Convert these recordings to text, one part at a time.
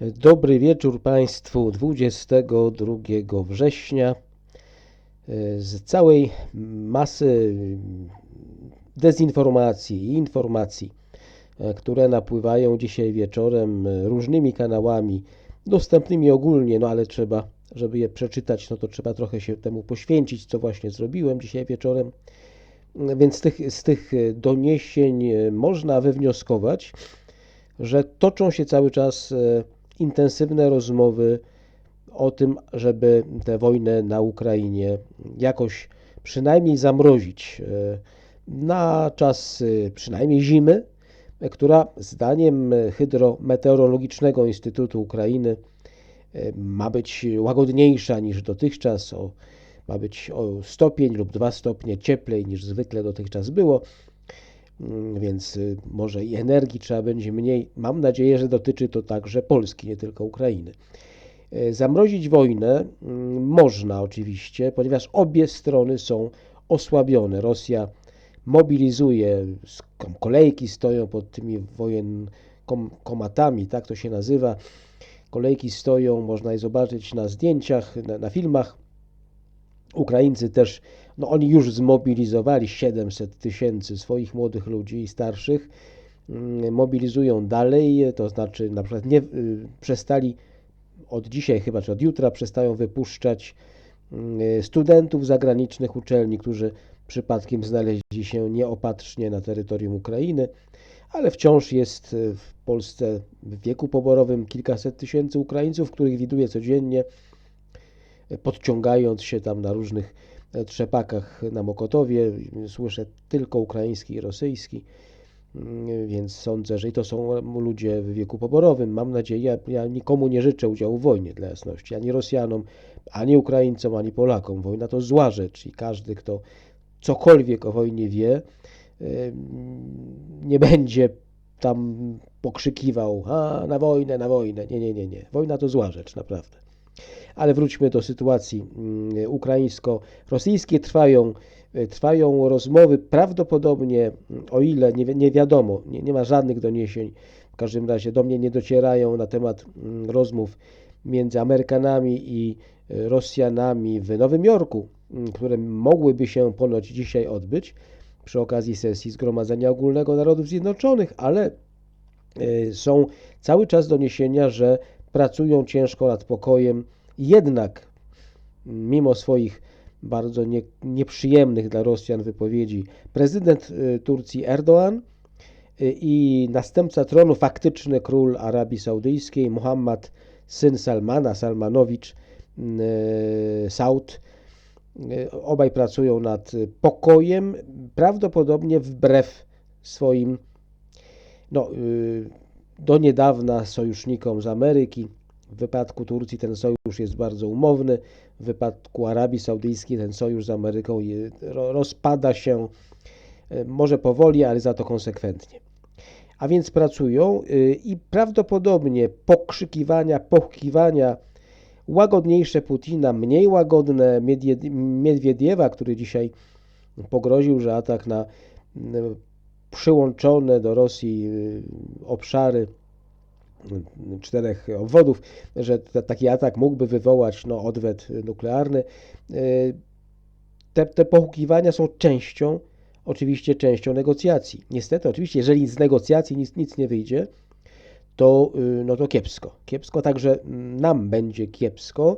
Dobry wieczór Państwu 22 września. Z całej masy dezinformacji i informacji, które napływają dzisiaj wieczorem różnymi kanałami, dostępnymi ogólnie, no ale trzeba, żeby je przeczytać, no to trzeba trochę się temu poświęcić, co właśnie zrobiłem dzisiaj wieczorem. Więc z tych, z tych doniesień można wywnioskować, że toczą się cały czas e, intensywne rozmowy o tym, żeby tę wojnę na Ukrainie jakoś przynajmniej zamrozić e, na czas e, przynajmniej zimy, która zdaniem Hydrometeorologicznego Instytutu Ukrainy ma być łagodniejsza niż dotychczas, o, ma być o stopień lub dwa stopnie cieplej niż zwykle dotychczas było. Mm, więc y, może i energii trzeba będzie mniej. Mam nadzieję, że dotyczy to także Polski, nie tylko Ukrainy. E, zamrozić wojnę mm, można oczywiście, ponieważ obie strony są osłabione. Rosja mobilizuje, kolejki stoją pod tymi wojen komatami, tak to się nazywa. Kolejki stoją, można je zobaczyć na zdjęciach, na, na filmach. Ukraińcy też no oni już zmobilizowali 700 tysięcy swoich młodych ludzi i starszych, mm, mobilizują dalej, to znaczy na przykład nie y, przestali od dzisiaj chyba, czy od jutra przestają wypuszczać mm, studentów zagranicznych uczelni, którzy przypadkiem znaleźli się nieopatrznie na terytorium Ukrainy, ale wciąż jest w Polsce w wieku poborowym kilkaset tysięcy Ukraińców, których widuję codziennie, podciągając się tam na różnych trzepakach na Mokotowie. Słyszę tylko ukraiński i rosyjski, mm, więc sądzę, że i to są ludzie w wieku poborowym. Mam nadzieję, ja, ja nikomu nie życzę udziału w wojnie, dla jasności, ani Rosjanom, ani Ukraińcom, ani Polakom. Wojna to zła rzecz i każdy, kto cokolwiek o wojnie wie, nie będzie tam pokrzykiwał a, na wojnę, na wojnę. Nie, nie, nie, nie. Wojna to zła rzecz, naprawdę. Ale wróćmy do sytuacji mm, ukraińsko-rosyjskiej. Trwają, e, trwają rozmowy prawdopodobnie, mm, o ile nie, nie wiadomo, nie, nie ma żadnych doniesień, w każdym razie do mnie nie docierają na temat mm, rozmów między Amerykanami i e, Rosjanami w Nowym Jorku, które mogłyby się ponoć dzisiaj odbyć przy okazji sesji Zgromadzenia Ogólnego Narodów Zjednoczonych, ale e, są cały czas doniesienia, że pracują ciężko nad pokojem, jednak mimo swoich bardzo nie, nieprzyjemnych dla Rosjan wypowiedzi, prezydent y, Turcji Erdoğan y, i następca tronu, faktyczny król Arabii Saudyjskiej, Muhammad syn Salmana, Salmanowicz y, Saud, obaj pracują nad pokojem, prawdopodobnie wbrew swoim no, do niedawna sojusznikom z Ameryki. W wypadku Turcji ten sojusz jest bardzo umowny, w wypadku Arabii Saudyjskiej ten sojusz z Ameryką rozpada się e, może powoli, ale za to konsekwentnie. A więc pracują y, i prawdopodobnie pokrzykiwania, pochkiwania łagodniejsze Putina, mniej łagodne Miedwiediewa, który dzisiaj pogroził, że atak na przyłączone do Rosji y, obszary czterech obwodów, że taki atak mógłby wywołać no, odwet nuklearny. Y, te, te pochukiwania są częścią, oczywiście częścią negocjacji. Niestety, oczywiście, jeżeli z negocjacji nic, nic nie wyjdzie, to, y, no to kiepsko. Kiepsko, także nam będzie kiepsko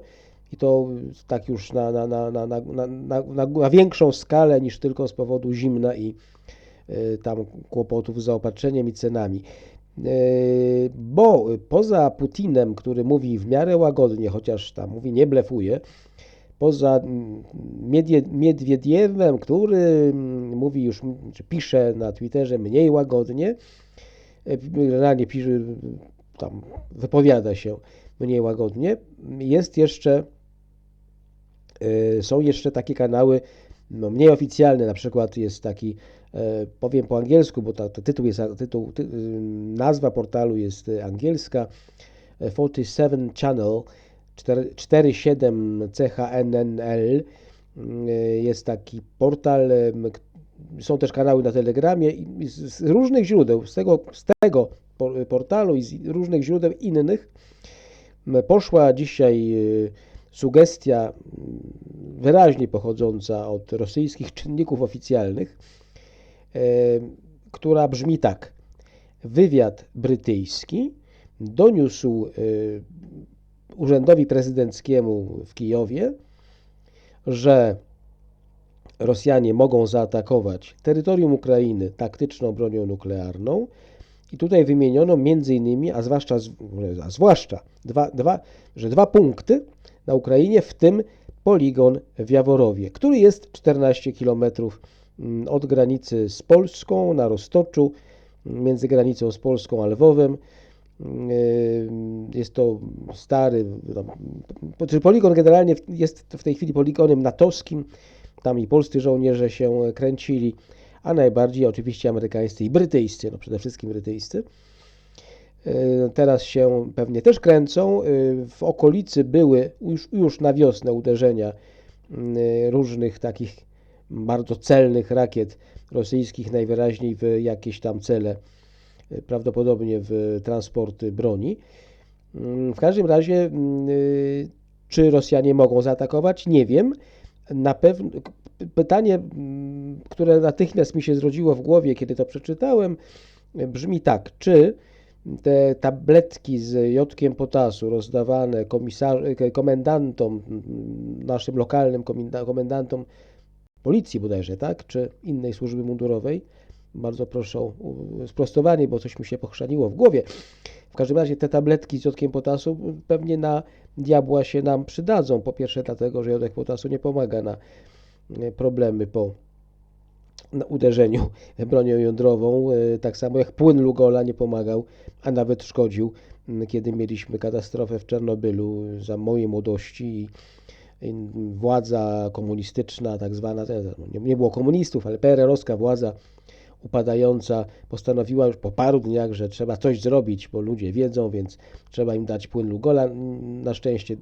i to tak już na, na, na, na, na, na, na, na większą skalę niż tylko z powodu zimna i Y, tam kłopotów z zaopatrzeniem i cenami. Y, bo poza Putinem, który mówi w miarę łagodnie, chociaż tam mówi nie blefuje, poza mm, Miedwiediewem, który mm, mówi już, czy pisze na Twitterze mniej łagodnie, y, generalnie pisze, tam wypowiada się mniej łagodnie, jest jeszcze, są jeszcze takie kanały no, mniej oficjalne, na przykład jest taki powiem po angielsku, bo ta, tytuł jest, tytuł, ty, y, nazwa portalu jest angielska, 47 e, Channel 47 CHNNL e, jest taki portal, są też kanały na Telegramie i z różnych źródeł, z tego, z tego po- portalu i z różnych źródeł innych. Poszła dzisiaj y, sugestia mm, wyraźnie pochodząca od rosyjskich czynników oficjalnych, e, która brzmi tak. Wywiad brytyjski doniósł y, urzędowi prezydenckiemu w Kijowie, że Rosjanie mogą zaatakować terytorium Ukrainy taktyczną bronią nuklearną. I tutaj wymieniono między innymi, a zwłaszcza, a zwłaszcza dwa, dwa, że dwa punkty na Ukrainie, w tym poligon w Jaworowie, który jest 14 km od granicy z Polską na Roztoczu, między granicą z Polską a Lwowem. Yy, Jest to stary, czy poligon generalnie jest w tej chwili poligonem natowskim, tam i polscy żołnierze się kręcili, a najbardziej oczywiście amerykańscy i brytyjscy, no przede wszystkim brytyjscy. Yy, Teraz się pewnie też kręcą. Yy, W okolicy były już, już na wiosnę uderzenia różnych takich bardzo celnych rakiet rosyjskich, najwyraźniej w jakieś tam cele, yy, prawdopodobnie w transporty broni. Yy, W każdym razie, yy, czy Rosjanie mogą zaatakować? Nie wiem. Na pewno pytanie, mm, które natychmiast mi się zrodziło w głowie, kiedy to przeczytałem, brzmi tak: czy te tabletki z jodkiem potasu rozdawane komisar- komendantom, mm, naszym lokalnym komenda- komendantom policji bodajże, tak, czy innej służby mundurowej, bardzo proszę o sprostowanie, bo coś mi się pochrzaniło w głowie. W każdym razie te tabletki z jodkiem potasu pewnie na diabła się nam przydadzą. Po pierwsze dlatego, że jodek potasu nie pomaga na e, problemy po na uderzeniu bronią jądrową, e, tak samo jak płyn Lugola nie pomagał, a nawet szkodził, kiedy mieliśmy katastrofę w Czarnobylu za mojej młodości i władza komunistyczna, tak zwana, nie, było komunistów, ale PRL-owska władza upadająca postanowiła już po paru dniach, że trzeba coś zrobić, bo ludzie wiedzą, więc trzeba im dać płyn Lugola. Na szczęście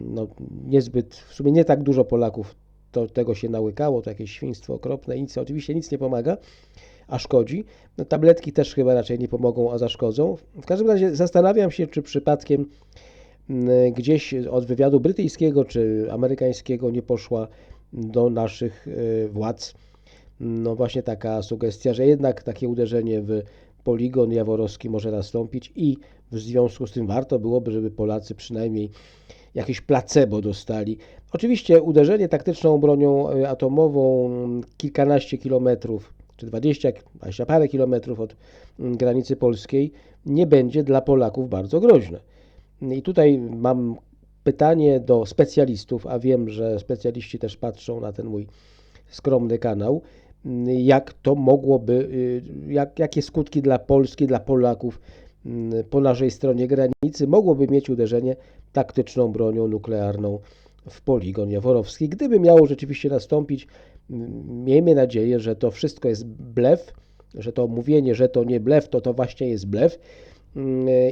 no, niezbyt, w sumie nie tak dużo Polaków to, tego się nałykało, to jakieś świństwo okropne, nic, oczywiście nic nie pomaga, a szkodzi. No, tabletki też chyba raczej nie pomogą, a zaszkodzą. W każdym razie zastanawiam się, czy przypadkiem gdzieś od wywiadu brytyjskiego czy amerykańskiego nie poszła do naszych e, władz no właśnie taka sugestia, że jednak takie uderzenie w poligon jaworowski może nastąpić i w związku z tym warto byłoby, żeby Polacy przynajmniej jakieś placebo dostali. Oczywiście uderzenie taktyczną bronią e, atomową kilkanaście kilometrów, czy 20, 20 parę kilometrów od mm, granicy polskiej nie będzie dla Polaków bardzo groźne. I tutaj mam pytanie do specjalistów, a wiem, że specjaliści też patrzą na ten mój skromny kanał, jak to mogłoby, y, jak, jakie skutki dla Polski, dla Polaków mm, po naszej stronie granicy mogłoby mieć uderzenie taktyczną bronią nuklearną w poligon jaworowski. Gdyby miało rzeczywiście nastąpić, mm, miejmy nadzieję, że to wszystko jest blef, że to mówienie, że to nie blef, to to właśnie jest blef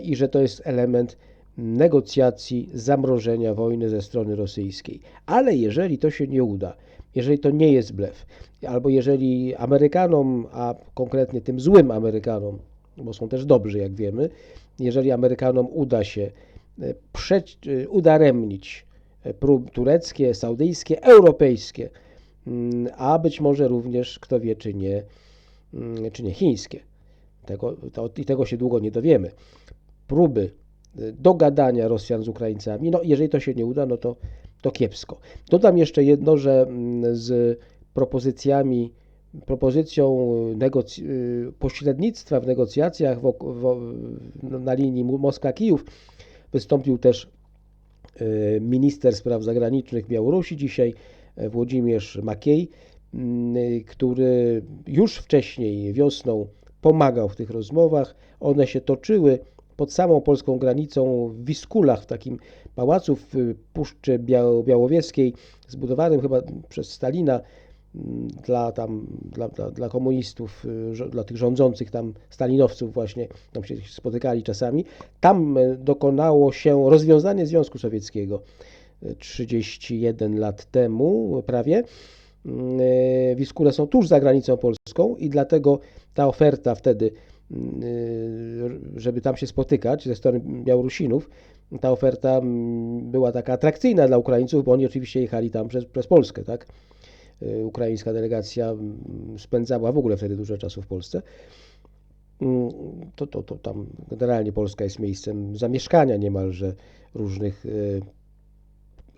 i że to jest element negocjacji zamrożenia wojny ze strony rosyjskiej. Ale jeżeli to się nie uda, jeżeli to nie jest blef, albo jeżeli Amerykanom, a konkretnie tym złym Amerykanom, bo są też dobrzy, jak wiemy, jeżeli Amerykanom uda się e, przeć, e, udaremnić e, prób tureckie, saudyjskie, europejskie, mm, a być może również, kto wie, czy nie, mm, czy nie chińskie. Tego, to, I tego się długo nie dowiemy. Próby dogadania Rosjan z Ukraińcami. No, jeżeli to się nie uda, no to, to kiepsko. Dodam jeszcze jedno, że mm, z propozycjami, propozycją negoc- y, pośrednictwa w negocjacjach w, w, na linii Moskwa-Kijów wystąpił też y, minister spraw zagranicznych Białorusi dzisiaj, y, Włodzimierz Makiej, który już wcześniej wiosną pomagał w tych rozmowach. One się toczyły pod samą polską granicą w Wiskulach, w takim pałacu w Puszczy Białowieskiej, zbudowanym chyba przez Stalina dla, tam, dla, dla, dla komunistów, dla tych rządzących tam stalinowców właśnie, tam się spotykali czasami. Tam dokonało się rozwiązanie Związku Sowieckiego 31 lat temu prawie. Wiskule są tuż za granicą polską i dlatego ta oferta wtedy y, żeby tam się spotykać ze strony Białorusinów, ta oferta mm, była taka atrakcyjna dla Ukraińców, bo oni oczywiście jechali tam przez, przez Polskę, tak? Y, Ukraińska delegacja mm, spędzała w ogóle wtedy dużo czasu w Polsce. Mm, To, to, to tam generalnie Polska jest miejscem zamieszkania niemalże różnych y,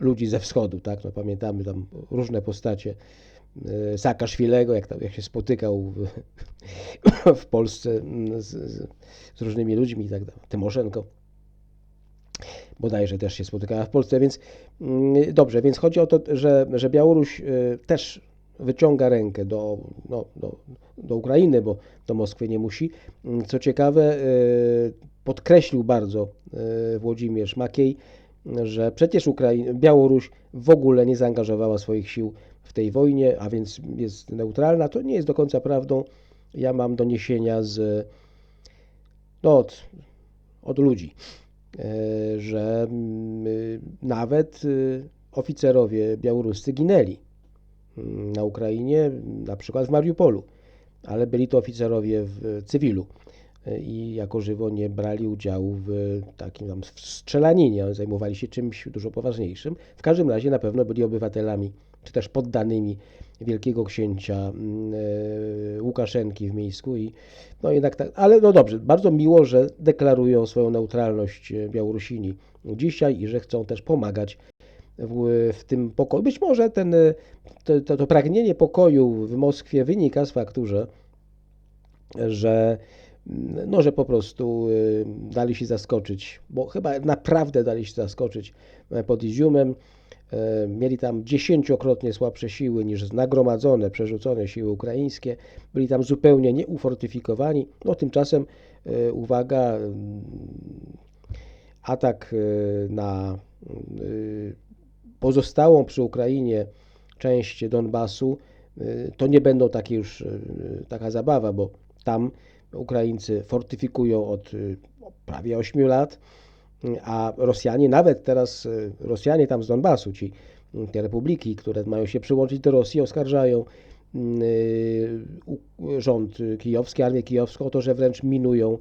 ludzi ze wschodu, tak? No, pamiętamy tam różne postacie y, Saakaszwilego, jak, tam, jak się spotykał w, w Polsce mm, z, z, różnymi ludźmi tak dalej. Tymoszenko bodajże też się spotykała w Polsce, więc mm, dobrze, więc chodzi o to, że, że Białoruś y, też wyciąga rękę do, no, do, do Ukrainy, bo do Moskwy nie musi. Mm, Co ciekawe, y, podkreślił bardzo Włodzimierz Makiej, że przecież Ukrai- Białoruś w ogóle nie zaangażowała swoich sił w tej wojnie, a więc jest neutralna. To nie jest do końca prawdą. Ja mam doniesienia z, no, od, od ludzi, e, że nawet y, oficerowie białoruscy ginęli mm, na Ukrainie, na przykład w Mariupolu, ale byli to oficerowie w cywilu i jako żywo nie brali udziału w takim tam strzelaninie, zajmowali się czymś dużo poważniejszym. W każdym razie na pewno byli obywatelami, czy też poddanymi wielkiego księcia mm, e, Łukaszenki w Mińsku i no jednak tak, ale no dobrze, bardzo miło, że deklarują swoją neutralność e, Białorusini dzisiaj i że chcą też pomagać w, w tym pokoju. Być może ten, e, to, to, to pragnienie pokoju w Moskwie wynika z faktu, że, że, no, że po prostu y, dali się zaskoczyć, bo chyba naprawdę dali się zaskoczyć e, pod Iziumem. E, Mieli tam dziesięciokrotnie słabsze siły niż nagromadzone, przerzucone siły ukraińskie. Byli tam zupełnie nieufortyfikowani. No tymczasem, e, uwaga, mm, atak na pozostałą przy Ukrainie część Donbasu, to nie będą takie już taka zabawa, bo tam Ukraińcy fortyfikują od y, prawie 8 lat, a Rosjanie, nawet teraz y, Rosjanie tam z Donbasu, ci y, te republiki, które mają się przyłączyć do Rosji, oskarżają rząd kijowski, armię kijowską o to, że wręcz minują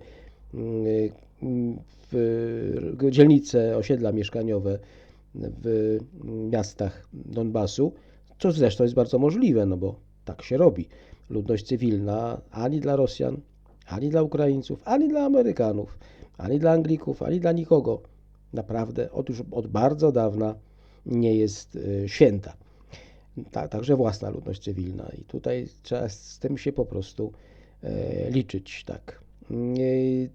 dzielnice, osiedla mieszkaniowe w miastach Donbasu, co zresztą jest bardzo możliwe, no bo tak się robi. Ludność cywilna ani dla Rosjan, ani dla Ukraińców, ani dla Amerykanów, ani dla Anglików, ani dla nikogo naprawdę od już od bardzo dawna nie jest y, święta. Ta, także własna ludność cywilna i tutaj trzeba z tym się po prostu e, liczyć, tak. Y,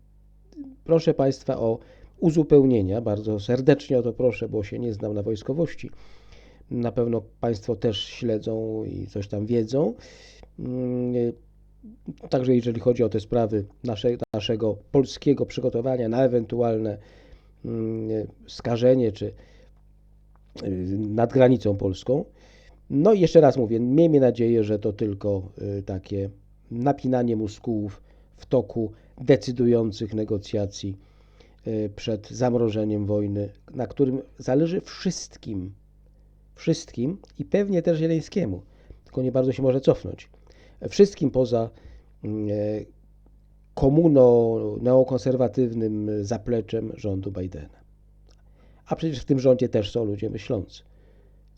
Proszę Państwa o uzupełnienia, bardzo serdecznie o to proszę, bo się nie znam na wojskowości. Na pewno Państwo też śledzą i coś tam wiedzą. Także jeżeli chodzi o te sprawy nasze, naszego polskiego przygotowania na ewentualne mm, skażenie czy y, nad granicą polską. No i jeszcze raz mówię, miejmy nadzieję, że to tylko y, takie napinanie muskułów w toku decydujących negocjacji y, przed zamrożeniem wojny, na którym zależy wszystkim, wszystkim i pewnie też Zieleńskiemu, tylko nie bardzo się może cofnąć. Wszystkim poza mm, e, komuno-neokonserwatywnym zapleczem rządu Bidena. A przecież w tym rządzie też są ludzie myślący.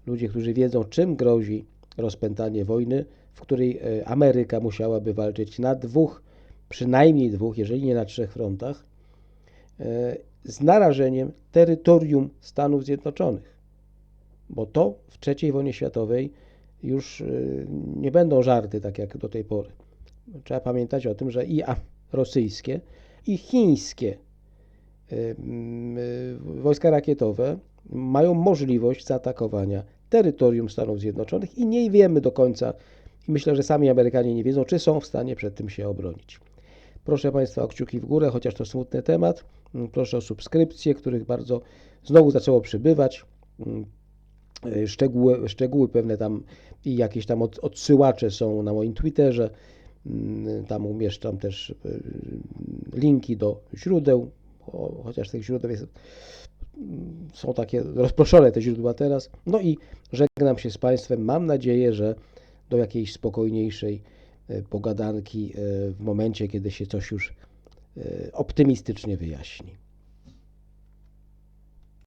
Ludzie, którzy wiedzą, czym grozi rozpętanie wojny, w której e, Ameryka musiałaby walczyć na dwóch, przynajmniej dwóch, jeżeli nie na trzech frontach, e, z narażeniem terytorium Stanów Zjednoczonych. Bo to w III wojnie światowej już y, nie będą żarty tak jak do tej pory. Trzeba pamiętać o tym, że i rosyjskie, i chińskie y, mm, y, wojska rakietowe mają możliwość zaatakowania terytorium Stanów Zjednoczonych i nie wiemy do końca, i myślę, że sami Amerykanie nie wiedzą, czy są w stanie przed tym się obronić. Proszę Państwa o kciuki w górę, chociaż to smutny temat. Mm, Proszę o subskrypcje, których bardzo znowu zaczęło przybywać. Y, Szczegóły, szczegóły pewne tam i jakieś tam od, odsyłacze są na moim Twitterze. Mm, Tam umieszczam też y, linki do źródeł, cho- chociaż tych źródeł jest, mm, są takie rozproszone te źródła teraz. No i żegnam się z Państwem. Mam nadzieję, że do jakiejś spokojniejszej y, pogadanki w momencie, kiedy się coś już e, optymistycznie wyjaśni.